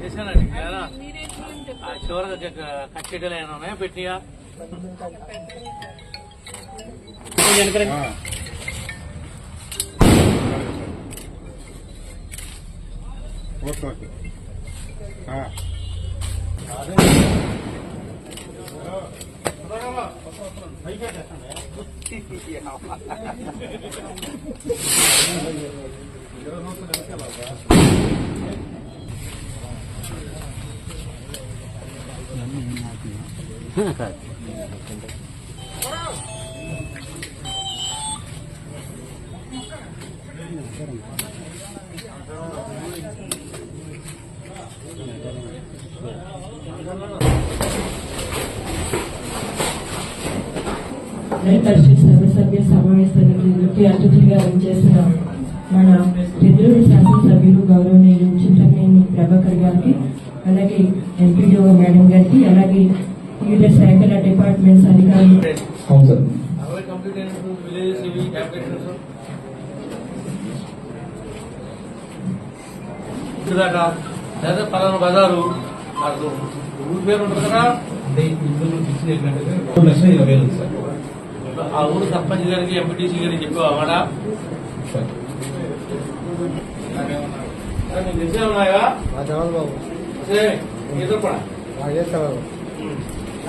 చేశానండి చివరిగా కట్టెడలు ఏమైనా ఉన్నాయా ఓకే ఓకే పరిషత్ సర్వసభ్య సమావేశానికి ముఖ్య అతిథిగా చేసిన మన పెద్దూరు శాసనసభ్యులు గౌరవనీయులు చింతమనేని ప్రభాకర్ గారికి అలాగే ఎంపీడీఓ మేడం గారికి అలాగే వివిధ శాఖల డిపార్ట్మెంట్స్ అధికారులు. లేదా పలానా బజారు? ఊరి పేరు ఉంటుంది కదా? ఆ ఊరు సర్పంచ్ గారికి ఎంపీటీసీ గారికి చెప్పావా మాట సార్ నీకు తెలిసే ఉన్నాయా?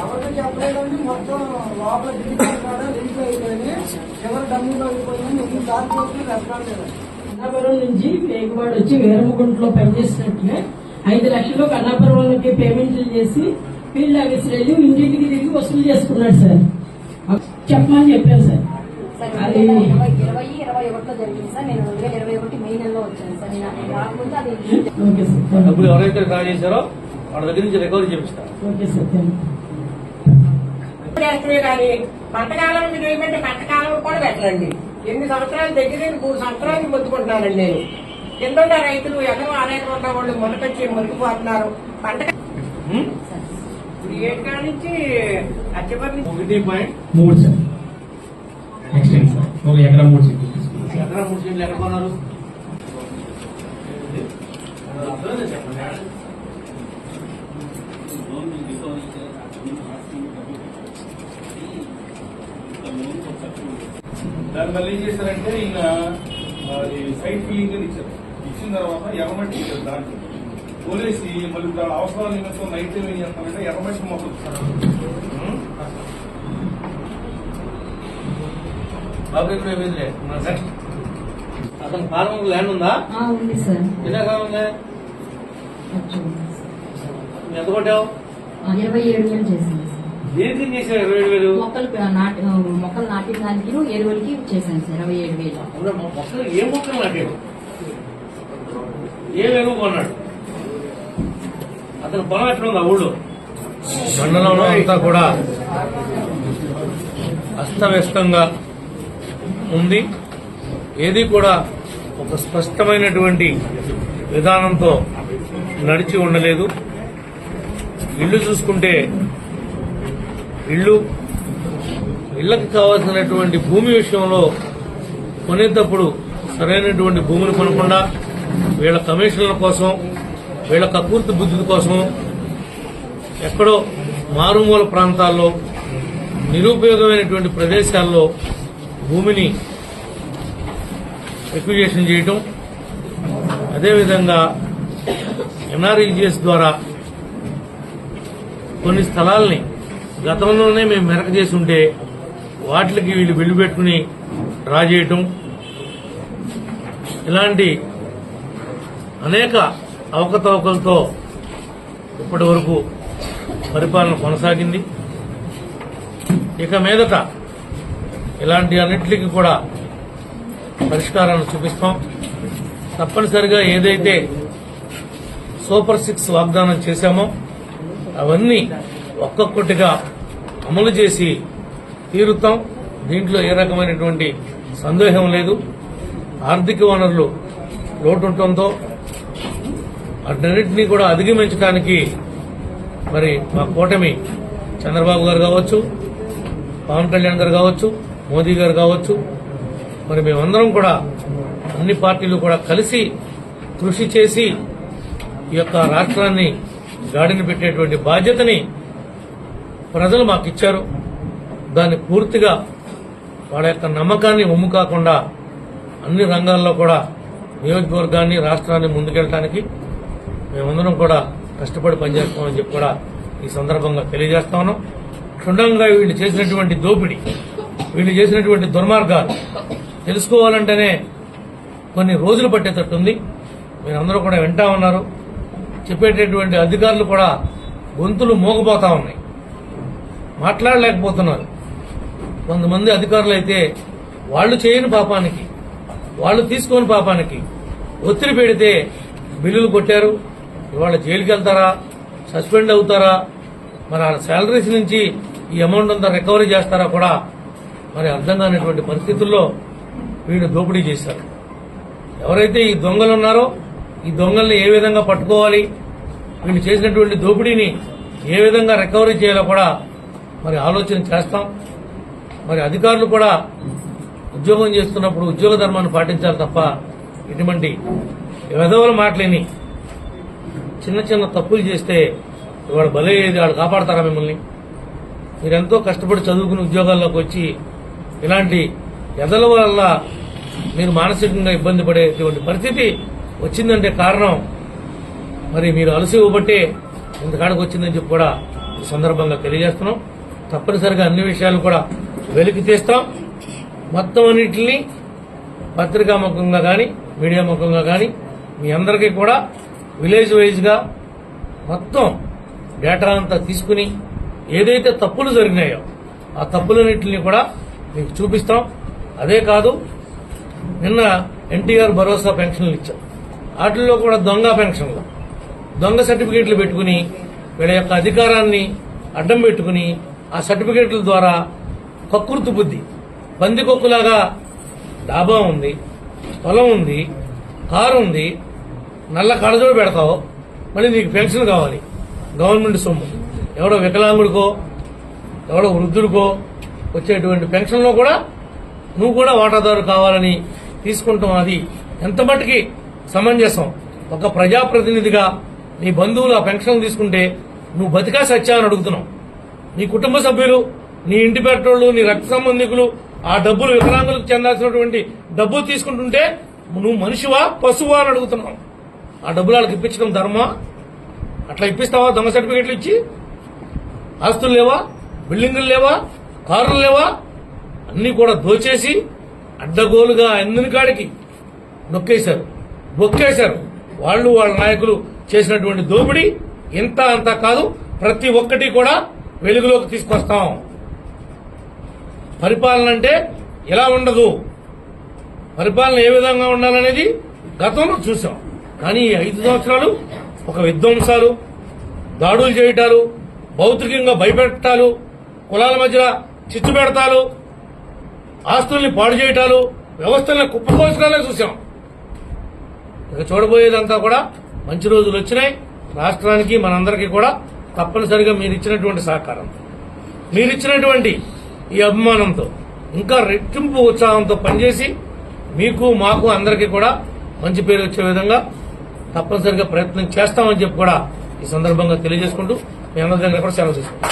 ఎవరికి చెప్పలేదండి మొత్తం లోపల డిజిటల్ కూడా లింక్ అయిపోయింది. ఎవరు అయిపోయింది ఎన్ని కన్నాపురం నుంచి పేగువాడు వచ్చి వేరముగుంట్లో పనిచేసినట్టుగా ఐదు లక్షలు కన్నాపురం వాళ్ళకి పేమెంట్లు చేసి ఫీల్డ్ ఆఫీసర్ వెళ్ళి ఇంటింటికి తిరిగి వసూలు చేసుకున్నాడు సార్. చెప్పమని చెప్పాను సార్ అది ఇరవై ఇరవై ఇరవై ఒకటిలో జరిగింది సార్. నేను రెండు వేల ఇరవై డబ్బులు ఎవరైతే డ్రా చేశారో వాళ్ళ దగ్గర నుంచి రికవరీ చేపిస్తారు. పంటకాలం చేయమంటే పంటకాలం కూడా పెట్టండి ఎన్ని సంవత్సరాలు దగ్గర మూడు సంవత్సరాలు మొత్తుకుంటున్నానండి నేను. కింద రైతులు ఎకరం అనేకం ఉన్న వాళ్ళు మొలకొచ్చి మురికిపోతున్నారు. పంట ఏడు కాడ నుంచి నుంచి ఒకటి పాయింట్ మూడు సార్. నెక్స్ట్ ఏంటి సార్. ఒక ఎకరా మూడు సెంట్లు ఎకరా మూడు సెంట్లు ఎక్కడ కొన్నారు? దాన్ని మళ్ళీ ఏం చేశారంటే ఈయన అది సైట్ ఫిల్లింగ్ అని ఇచ్చారు. ఇచ్చిన తర్వాత ఎర్రమట్టి ఇచ్చారు దాంట్లో. పోలేసి మళ్ళీ దాని అవసరాల నిమిత్తం నైట్ ఏం చేస్తారంటే ఎర్రమట్టి మొక్కలు. బాబు ఇక్కడ ఏమైందిలే? నెక్స్ట్. అతని ఫారం ల్యాండ్ ఉందా? ఆ, ఉంది సార్. ఎన్ని ఎకరాలు ఉంది? కొంచెం. నువ్వు ఎంత కొట్టావు? ఆ, ఇరవై ఏడు వేలు చేశాను సార్. దేనికి చేసావు ఇరవై ఏడు వేలు? మొక్కలు నాటి మొక్కలు నాటిన దానికి ఎరువులకి చేశాను సార్ ఇరవై ఏడు వేలు. అవునా, మొ- మొక్కలు ఏ మొక్కలు నాటాడు ఏ ఎరువు కొన్నాడు? అతను పొలం ఎక్కడ ఉంది ఆ ఊళ్ళో మండలంలో అంతా కూడా అస్తవ్యస్తంగా ఉంది. ఏది కూడా ఒక స్పష్టమైనటువంటి విధానంతో నడిచి ఉండలేదు. ఇల్లు చూసుకుంటే ఇల్లు ఇళ్ళకు కావాల్సినటువంటి భూమి విషయంలో కొనేటప్పుడు సరైనటువంటి భూమిని కొనకుండా వీళ్ళ కమిషన్ల కోసం వీళ్ళ కకూర్తి బుద్ధుల కోసం ఎక్కడో మారుమూల ప్రాంతాల్లో నిరుపయోగమైనటువంటి ప్రదేశాల్లో భూమిని ఎక్విజేషన్ చేయటం. అదేవిధంగా ఎన్ఆర్ఈజీఎస్ ద్వారా కొన్ని స్థలాల్ని గతంలోనే మేము మెరక చేసి ఉంటే వాటికి వీళ్ళు బిల్లు పెట్టుకుని డ్రా చేయటం. ఇలాంటి అనేక అవకతవకలతో ఇప్పటి వరకు పరిపాలన కొనసాగింది. ఇక మీదట ఇలాంటి అన్నిటికీ కూడా పరిష్కారాలను చూపిస్తాం. తప్పనిసరిగా ఏదైతే సూపర్ సిక్స్ వాగ్దానం చేశామో అవన్నీ ఒక్కొక్కటిగా అమలు చేసి తీరుతాం. దీంట్లో ఏ రకమైనటువంటి సందేహం లేదు. ఆర్థిక వనరులు లోటుండటంతో ఉండటంతో కూడా అధిగమించడానికి మరి మా కూటమి చంద్రబాబు గారు కావచ్చు పవన్ కళ్యాణ్ గారు కావచ్చు మోదీ గారు కావచ్చు మరి మేమందరం కూడా అన్ని పార్టీలు కూడా కలిసి కృషి చేసి ఈ యొక్క రాష్ట్రాన్ని గాడిని పెట్టేటువంటి బాధ్యతని ప్రజలు మాకు ఇచ్చారు. దాన్ని పూర్తిగా వాళ్ళ యొక్క నమ్మకాన్ని ఒమ్ము కాకుండా అన్ని రంగాల్లో కూడా నియోజకవర్గాన్ని రాష్ట్రాన్ని ముందుకెళ్ళడానికి మేమందరం కూడా కష్టపడి పనిచేస్తామని చెప్పి కూడా ఈ సందర్భంగా తెలియజేస్తా ఉన్నాం. క్షుణ్ణంగా వీళ్ళు చేసినటువంటి దోపిడీ వీళ్ళు చేసినటువంటి దుర్మార్గాలు తెలుసుకోవాలంటేనే కొన్ని రోజులు పట్టేటట్టుంది మీరందరూ కూడా వింటా ఉన్నారు. చెప్పేటటువంటి అధికారులు కూడా గొంతులు మోగపోతా ఉన్నాయి. మాట్లాడలేకపోతున్నారు. కొంతమంది అధికారులు అయితే వాళ్ళు చేయని పాపానికి వాళ్ళు తీసుకోని పాపానికి ఒత్తిడి పెడితే బిల్లులు కొట్టారు. ఇవాళ జైలుకి వెళ్తారా? సస్పెండ్ అవుతారా? మరి ఆ శాలరీస్ నుంచి ఈ అమౌంట్ అంతా రికవరీ చేస్తారా కూడా మరి అర్థం కానిటువంటి పరిస్థితుల్లో వీళ్ళు దోపిడీ చేశారు. ఎవరైతే ఈ దొంగలు ఉన్నారో ఈ దొంగల్ని ఏ విధంగా పట్టుకోవాలి వీళ్ళు చేసినటువంటి దోపిడీని ఏ విధంగా రికవరీ చేయాలో కూడా మరి ఆలోచన చేస్తాం. మరి అధికారులు కూడా ఉద్యోగం చేస్తున్నప్పుడు ఉద్యోగ ధర్మాన్ని పాటించాలి తప్ప ఇటువంటి విధవల మాటలేని చిన్న చిన్న తప్పులు చేస్తే వాడు బలే వాడు కాపాడతారా మిమ్మల్ని? మీరెంతో కష్టపడి చదువుకుని ఉద్యోగాల్లోకి వచ్చి ఇలాంటి ఎదల వల్ల మీరు మానసికంగా ఇబ్బంది పడేటువంటి పరిస్థితి వచ్చిందంటే కారణం. మరి మీరు అలసి ఇవ్వబట్టే ఇంతకాడికి వచ్చిందని చెప్పి కూడా ఈ సందర్భంగా తెలియజేస్తున్నాం. తప్పనిసరిగా అన్ని విషయాలు కూడా వెలికి తీస్తాం. మొత్తం అన్నింటినీ పత్రికా ముఖంగా కానీ మీడియా ముఖంగా కానీ మీ అందరికీ కూడా విలేజ్ వైజ్గా మొత్తం డేటా అంతా తీసుకుని ఏదైతే తప్పులు జరిగినాయో ఆ తప్పులన్నింటినీ కూడా మీకు చూపిస్తాం. అదే కాదు నిన్న ఎన్టీఆర్ భరోసా పెన్షన్లు ఇచ్చాం. వాటిల్లో కూడా దొంగ పెన్షన్లు. దొంగ సర్టిఫికేట్లు పెట్టుకుని వీళ్ళ యొక్క అధికారాన్ని అడ్డం పెట్టుకుని ఆ సర్టిఫికేట్ల ద్వారా కక్కుర్తి బుద్ధి. బందికొక్కులాగా డాబా ఉంది పొలం ఉంది కారు ఉంది నల్ల కడజోడు పెడతావు మళ్ళీ నీకు పెన్షన్ కావాలి. గవర్నమెంట్ సొమ్ము. ఎవడో వికలాంగుడికో ఎవడో వృద్ధుడికో వచ్చేటువంటి పెన్షన్లో కూడా నువ్వు కూడా వాటాదారు కావాలని తీసుకుంటాం అది. ఎంత మట్టుకి సమంజసం. ఒక ప్రజాప్రతినిధిగా నీ బంధువులు ఆ పెన్షన్ తీసుకుంటే నువ్వు బతికా సత్యా అని అడుగుతున్నావు నీ కుటుంబ సభ్యులు నీ ఇంటి పెట్టోళ్ళు నీ రక్త సంబంధికులు ఆ డబ్బులు వికలాంగులకు చెందాల్సినటువంటి డబ్బులు తీసుకుంటుంటే నువ్వు మనిషివా పశువా అని అడుగుతున్నావు ఆ డబ్బులు వాళ్ళకి ఇప్పించడం ధర్మా అట్లా ఇప్పిస్తావా? దొంగ సర్టిఫికెట్లు ఇచ్చి? ఆస్తులు లేవా? బిల్డింగులు లేవా? కార్లు లేవా? అన్ని కూడా దోచేసి అడ్డగోలుగా అందిన కాడికి నొక్కేశారు. బొక్కేశారు వాళ్ళు వాళ్ళ నాయకులు చేసినటువంటి దోపిడీ ఇంత అంత కాదు. ప్రతి ఒక్కటి కూడా వెలుగులోకి తీసుకొస్తాం. పరిపాలన అంటే ఎలా ఉండదు? పరిపాలన ఏ విధంగా ఉండాలనేది గతంలో చూసాం కానీ ఈ ఐదు సంవత్సరాలు ఒక విధ్వంసాలు దాడులు చేయటాలు భౌతికంగా భయపెట్టాలు కులాల మధ్య చిచ్చు పెడతాలు ఆస్తుల్ని పాడు చేయటాలు వ్యవస్థల్ని కుప్పకోసుకోవాలని చూసాం ఇక చూడబోయేదంతా కూడా మంచి రోజులు వచ్చినాయి. రాష్ట్రానికి మనందరికీ కూడా తప్పనిసరిగా మీరు ఇచ్చినటువంటి సహకారం. మీరిచ్చినటువంటి ఈ అభిమానంతో ఇంకా రెట్టింపు ఉత్సాహంతో పనిచేసి మీకు మాకు అందరికీ కూడా మంచి పేరు వచ్చే విధంగా తప్పనిసరిగా ప్రయత్నం చేస్తామని చెప్పి కూడా ఈ సందర్భంగా తెలియజేసుకుంటూ మీ అందరి దగ్గర కూడా సెలవు తీసుకుంటాం